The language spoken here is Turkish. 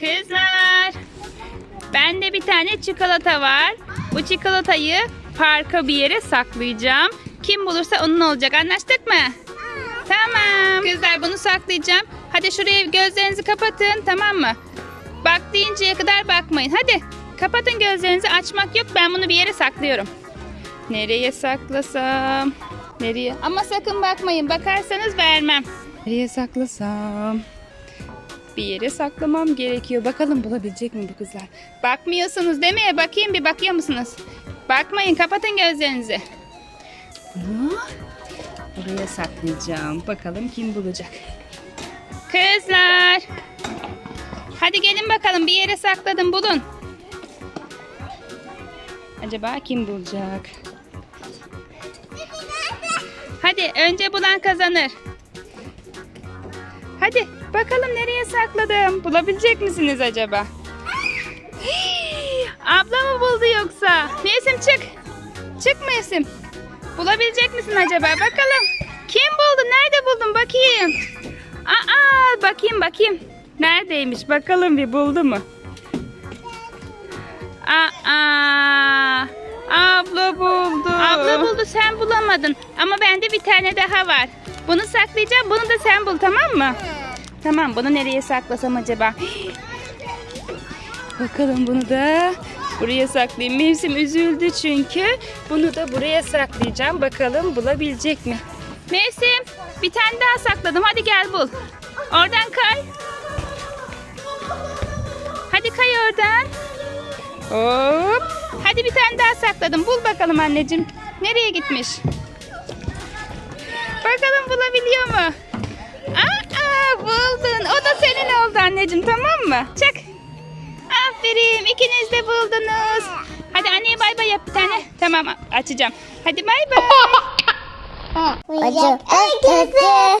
Kızlar. Bende bir tane çikolata var. Bu çikolatayı parka bir yere saklayacağım. Kim bulursa onun olacak. Anlaştık mı? Tamam. Kızlar bunu saklayacağım. Hadi şuraya gözlerinizi kapatın tamam mı? Bak deyinceye kadar bakmayın. Hadi kapatın gözlerinizi açmak yok. Ben bunu bir yere saklıyorum. Nereye saklasam? Nereye? Ama sakın bakmayın. Bakarsanız vermem. Nereye saklasam? Bir yere saklamam gerekiyor. Bakalım bulabilecek mi bu kızlar? Bakmıyorsunuz değil mi? Bakayım bir bakıyor musunuz? Bakmayın. Kapatın gözlerinizi. Buraya saklayacağım. Bakalım kim bulacak. Kızlar. Hadi gelin bakalım. Bir yere sakladım. Bulun. Acaba kim bulacak? Hadi önce bulan kazanır. Hadi bakalım nereye sakladım. Bulabilecek misiniz acaba? Abla mı buldu yoksa? Nesim çık. Çık Nesim. Bulabilecek misin acaba? Bakalım. Kim buldu? Nerede buldun? Bakayım. Aa, bakayım bakayım. Neredeymiş? Bakalım bir buldu mu? Aa, abla buldu. Abla buldu sen bulamadın. Ama bende bir tane daha var. Bunu saklayacağım. Bunu da sen bul tamam mı? Tamam bunu nereye saklasam acaba? Bakalım bunu da buraya saklayayım. Mevsim üzüldü çünkü. Bunu da buraya saklayacağım. Bakalım bulabilecek mi? Mevsim bir tane daha sakladım. Hadi gel bul. Oradan kay. Hadi kay oradan. Hop. Hadi bir tane daha sakladım. Bul bakalım anneciğim. Nereye gitmiş? Bakalım bulabiliyor mu? Aa, buldun. O da senin oldu anneciğim tamam mı? Çak. Aferin. ikiniz de buldunuz. Hadi anneye bay bay yap bir tane. Tamam açacağım. Hadi bay bay. Acı. Herkese.